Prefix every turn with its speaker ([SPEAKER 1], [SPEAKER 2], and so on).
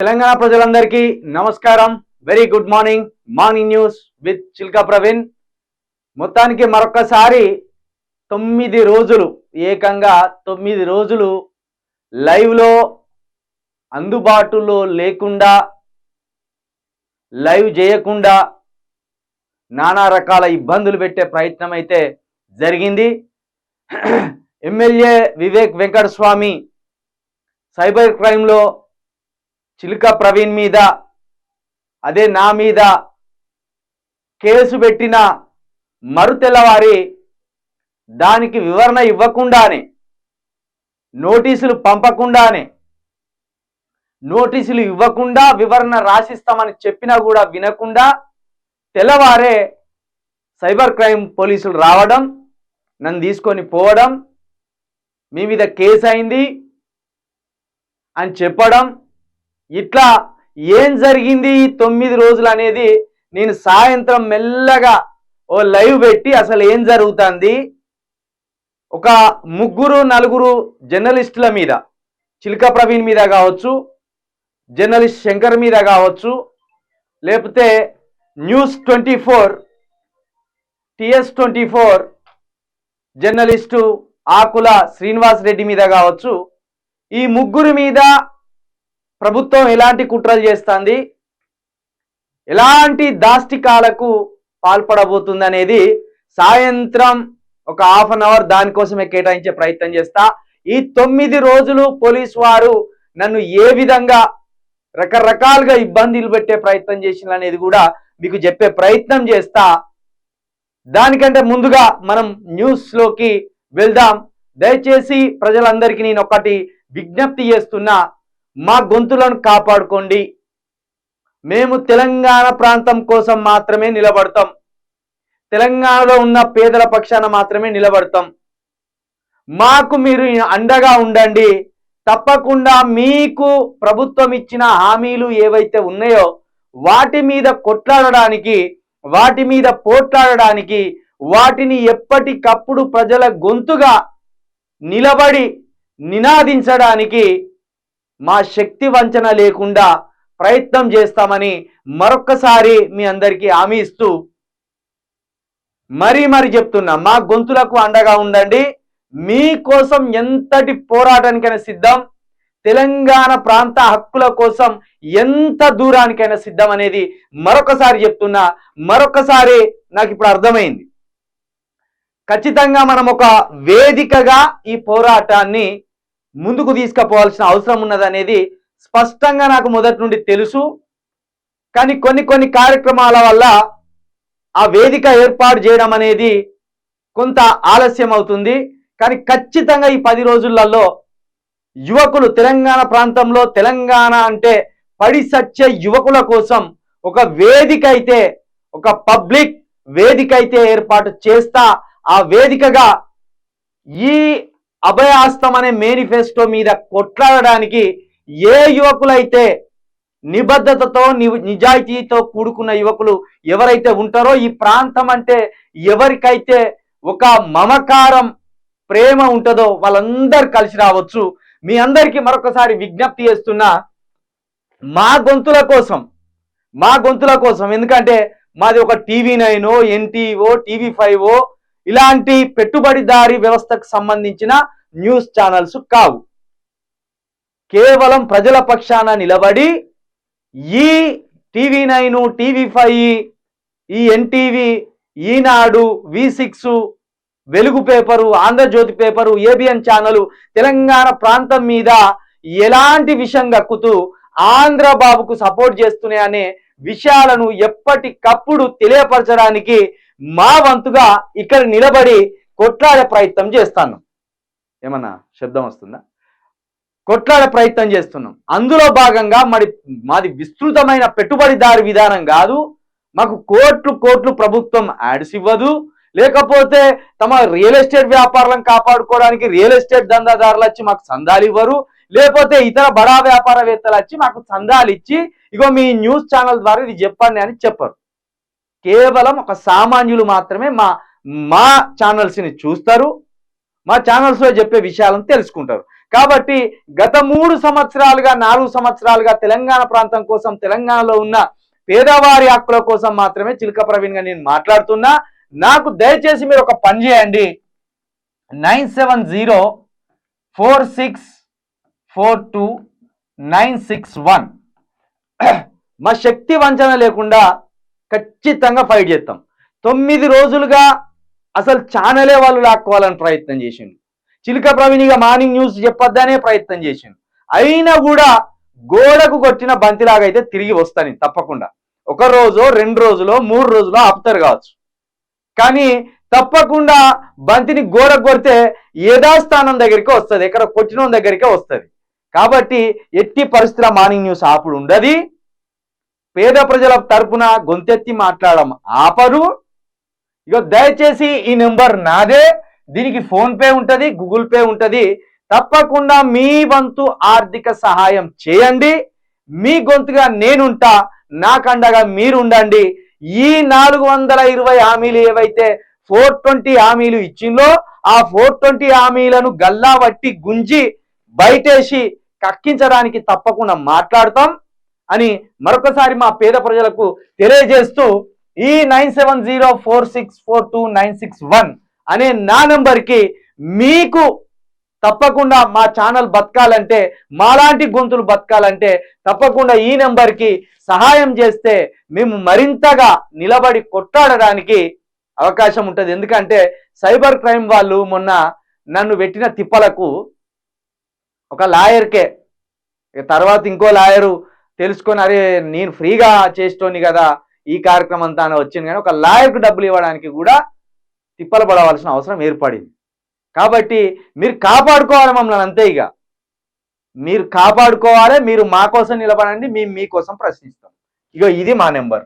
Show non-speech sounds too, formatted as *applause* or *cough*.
[SPEAKER 1] తెలంగాణ ప్రజలందరికీ నమస్కారం. Very good morning morning news with Chilka Praveen మొత్తానికి మరొకసారి తొమ్మిది రోజులు ఏకంగా తొమ్మిది రోజులు లైవ్లో అందుబాటులో లేకుండా లైవ్ చేయకుండా నానా రకాల ఇబ్బందులు పెట్టే ప్రయత్నం అయితే జరిగింది. *clears throat* ఎమ్మెల్యే వివేక్ వెంకటస్వామి సైబర్ క్రైమ్లో చిలుక ప్రవీణ్ మీద అదే నా మీద కేసు పెట్టిన మరుతెల్లవారి దానికి వివరణ ఇవ్వకుండానే నోటీసులు పంపకుండానే నోటీసులు ఇవ్వకుండా వివరణ రాసిస్తామని చెప్పినా కూడా వినకుండా తెల్లవారే సైబర్ క్రైమ్ పోలీసులు రావడం నన్ను తీసుకొని పోవడం మీ మీద కేసు అయింది అని చెప్పడం ఇట్లా ఏం జరిగింది ఈ తొమ్మిది రోజులు అనేది నేను సాయంత్రం మెల్లగా ఓ లైవ్ పెట్టి అసలు ఏం జరుగుతుంది? ఒక ముగ్గురు నలుగురు జర్నలిస్టుల మీద చిల్క ప్రవీణ్ మీద కావచ్చు జర్నలిస్ట్ శంకర్ మీద కావచ్చు లేకపోతే news twenty four TS twenty four journalist Akula Srinivas Reddy మీద కావచ్చు ఈ ముగ్గురు మీద ప్రభుత్వం ఎలాంటి కుట్రలు చేస్తుంది? ఎలాంటి దాష్టికాలకు పాల్పడబోతుంది అనేది సాయంత్రం ఒక హాఫ్ అన్ అవర్ దానికోసమే కేటాయించే ప్రయత్నం చేస్తా. ఈ తొమ్మిది రోజులు పోలీసు వారు నన్ను ఏ విధంగా రకరకాలుగా ఇబ్బందులు పెట్టే ప్రయత్నం చేసిన అనేది కూడా మీకు చెప్పే ప్రయత్నం చేస్తా. దానికంటే ముందుగా మనం న్యూస్లోకి వెళ్దాం. దయచేసి ప్రజలందరికీ నేను ఒకటి విజ్ఞప్తి చేస్తున్నా. మా గొంతులను కాపాడుకోండి. మేము తెలంగాణ ప్రాంతం కోసం మాత్రమే నిలబడతాం. తెలంగాణలో ఉన్న పేదల పక్షాన మాత్రమే నిలబడతాం. మాకు మీరు అండగా ఉండండి. తప్పకుండా మీకు ప్రభుత్వం ఇచ్చిన హామీలు ఏవైతే ఉన్నాయో వాటి మీద కొట్లాడడానికి వాటి మీద పోట్లాడడానికి వాటిని ఎప్పటికప్పుడు ప్రజల గొంతుగా నిలబడి నినాదించడానికి మా శక్తి వంచన లేకుండా ప్రయత్నం చేస్తామని మరొక్కసారి మీ అందరికీ హామీ ఇస్తూ మరీ మరి చెప్తున్నా మా గొంతులకు అండగా ఉండండి. మీకోసం ఎంతటి పోరాటానికైనా సిద్ధం తెలంగాణ ప్రాంత హక్కుల కోసం ఎంత దూరానికైనా సిద్ధం అనేది మరొకసారి చెప్తున్నా మరొకసారి నాకు ఇప్పుడు అర్థమైంది. ఖచ్చితంగా మనం ఒక వేదికగా ఈ పోరాటాన్ని ముందుకు తీసుకుపోవాల్సిన అవసరం ఉన్నదనేది స్పష్టంగా నాకు మొదటి నుండి తెలుసు. కానీ కొన్ని కొన్ని కార్యక్రమాల వల్ల ఆ వేదిక ఏర్పాటు చేయడం అనేది కొంత ఆలస్యం అవుతుంది. కానీ ఖచ్చితంగా ఈ పది రోజులలో యువకులు తెలంగాణ ప్రాంతంలో తెలంగాణ అంటే పడి సచ్చే యువకుల కోసం ఒక వేదిక అయితే ఒక పబ్లిక్ వేదిక అయితే ఏర్పాటు చేస్తా ఆ వేదికగా ఈ అభయాస్తం అనే మేనిఫెస్టో మీద కొట్లాడడానికి ఏ యువకులైతే నిబద్ధతతో ని- నిజాయితీతో కూడుకున్న యువకులు ఎవరైతే ఉంటారో ఈ ప్రాంతం అంటే ఎవరికైతే ఒక మమకారం ప్రేమ ఉంటుందో వాళ్ళందరూ కలిసి రావచ్చు. మీ అందరికీ మరొకసారి విజ్ఞప్తి చేస్తున్నా మా గొంతుల కోసం మా గొంతుల కోసం. ఎందుకంటే మాది ఒక టీవీ నైనో ఎన్టీఓ టీవీ ఫైవ్ ఇలాంటి పెట్టుబడిదారీ వ్యవస్థకు సంబంధించిన న్యూస్ ఛానల్స్ కావు. కేవలం ప్రజల పక్షాన నిలబడి ఈ టీవీ నైన్ టీవీ ఫైవ్ ఈ NTV Eenadu V six Velugu paper Andhrajyothi paper ABN channel Telangana ప్రాంతం మీద ఎలాంటి విషయం దక్కుతూ ఆంధ్రబాబుకు సపోర్ట్ చేస్తున్నాయి అనే విషయాలను ఎప్పటికప్పుడు తెలియపరచడానికి మా వంతుగా ఇక్కడ నిలబడి కొట్లాడే ప్రయత్నం చేస్తాను. ఏమన్నా శబ్దం వస్తుందా? కొట్లాడే ప్రయత్నం చేస్తున్నాం. అందులో భాగంగా మరి మాది విస్తృతమైన పెట్టుబడిదారు విధానం కాదు. మాకు కోట్లు కోట్లు ప్రభుత్వం యాడ్స్ ఇవ్వదు. లేకపోతే తమ రియల్ ఎస్టేట్ వ్యాపారాలను కాపాడుకోవడానికి రియల్ ఎస్టేట్ దందాదారులు వచ్చి మాకు సందాలు ఇవ్వరు. లేకపోతే ఇతర బడా వ్యాపారవేత్తలు వచ్చి మాకు సందాలు ఇచ్చి ఇగో మీ న్యూస్ ఛానల్ ద్వారా ఇది చెప్పండి అని చెప్పరు. కేవలం ఒక సామాన్యులు మాత్రమే మా మా ఛానల్స్ని చూస్తారు మా ఛానల్స్లో చెప్పే విషయాలను తెలుసుకుంటారు. కాబట్టి గత మూడు సంవత్సరాలుగా నాలుగు సంవత్సరాలుగా తెలంగాణ ప్రాంతం కోసం తెలంగాణలో ఉన్న పేదవారి హక్కుల కోసం మాత్రమే చిలుక ప్రవీణ్గా నేను మాట్లాడుతున్నా. నాకు దయచేసి మీరు ఒక పని చేయండి. Nine seven zero four six four two nine six one. *clears throat* మా శక్తి వంచన లేకుండా ఖచ్చితంగా ఫైట్ చేస్తాం. తొమ్మిది రోజులుగా అసలు ఛానలే వాళ్ళు లాక్కోవాలని ప్రయత్నం చేసిండు. చిలుక ప్రవీణిగా మార్నింగ్ న్యూస్ చెప్పొద్దనే ప్రయత్నం చేసిండు. అయినా కూడా గోడకు కొట్టిన బంతిలాగా అయితే తిరిగి వస్తాను తప్పకుండా. ఒక రోజు రెండు రోజులో మూడు రోజులో ఆపుతారు కావచ్చు. కానీ తప్పకుండా బంతిని గోడకు కొడితే యథాస్థానం దగ్గరికి వస్తుంది. ఎక్కడ కొట్టిన దగ్గరికే వస్తుంది. కాబట్టి ఎట్టి పరిస్థితుల మార్నింగ్ న్యూస్ ఆపుడు ఉండదు. పేద ప్రజల తరపున గొంతెత్తి మాట్లాడడం ఆపరు. ఇక దయచేసి ఈ నెంబర్ నాదే. దీనికి ఫోన్ పే గూగుల్ పే ఉంటుంది. తప్పకుండా మీ వంతు ఆర్థిక సహాయం చేయండి. మీ గొంతుగా నేనుంటా నాకండగా మీరు ఉండండి ఈ నాలుగు వందల ఇరవై హామీలు ఏవైతే ఫోర్ ట్వంటీ హామీలు ఇచ్చిందో ఆ ఫోర్ ట్వంటీ హామీలను గల్లా వట్టి గుంజి బయటేసి కక్కించడానికి తప్పకుండా మాట్లాడతాం. అని మరొకసారి మా పేద ప్రజలకు తెలియజేస్తూ ఈ nine seven zero four six four two nine six one అనే నా నంబర్కి మీకు తప్పకుండా మా ఛానల్ బతకాలంటే మాలాంటి గొంతులు బతకాలంటే తప్పకుండా ఈ నెంబర్కి సహాయం చేస్తే మేము మరింతగా నిలబడి కొట్టాడడానికి అవకాశం ఉంటుంది. ఎందుకంటే సైబర్ క్రైమ్ వాళ్ళు మొన్న నన్ను పెట్టిన తిప్పలకు ఒక లాయర్కే తర్వాత ఇంకో లాయరు తెలుసుకొని అరే నేను ఫ్రీగా చేస్తోని కదా ఈ కార్యక్రమం అంతా వచ్చింది కానీ ఒక లాయర్కు డబ్బులు ఇవ్వడానికి కూడా తిప్పలు పడవలసిన అవసరం ఏర్పడింది. కాబట్టి మీరు కాపాడుకోవాలి మమ్మల్ని అంతే ఇక. మీరు కాపాడుకోవాలి మీరు మా కోసం నిలబడండి మేము మీకోసం ప్రశ్నిస్తాం. ఇక ఇది మా నెంబర్.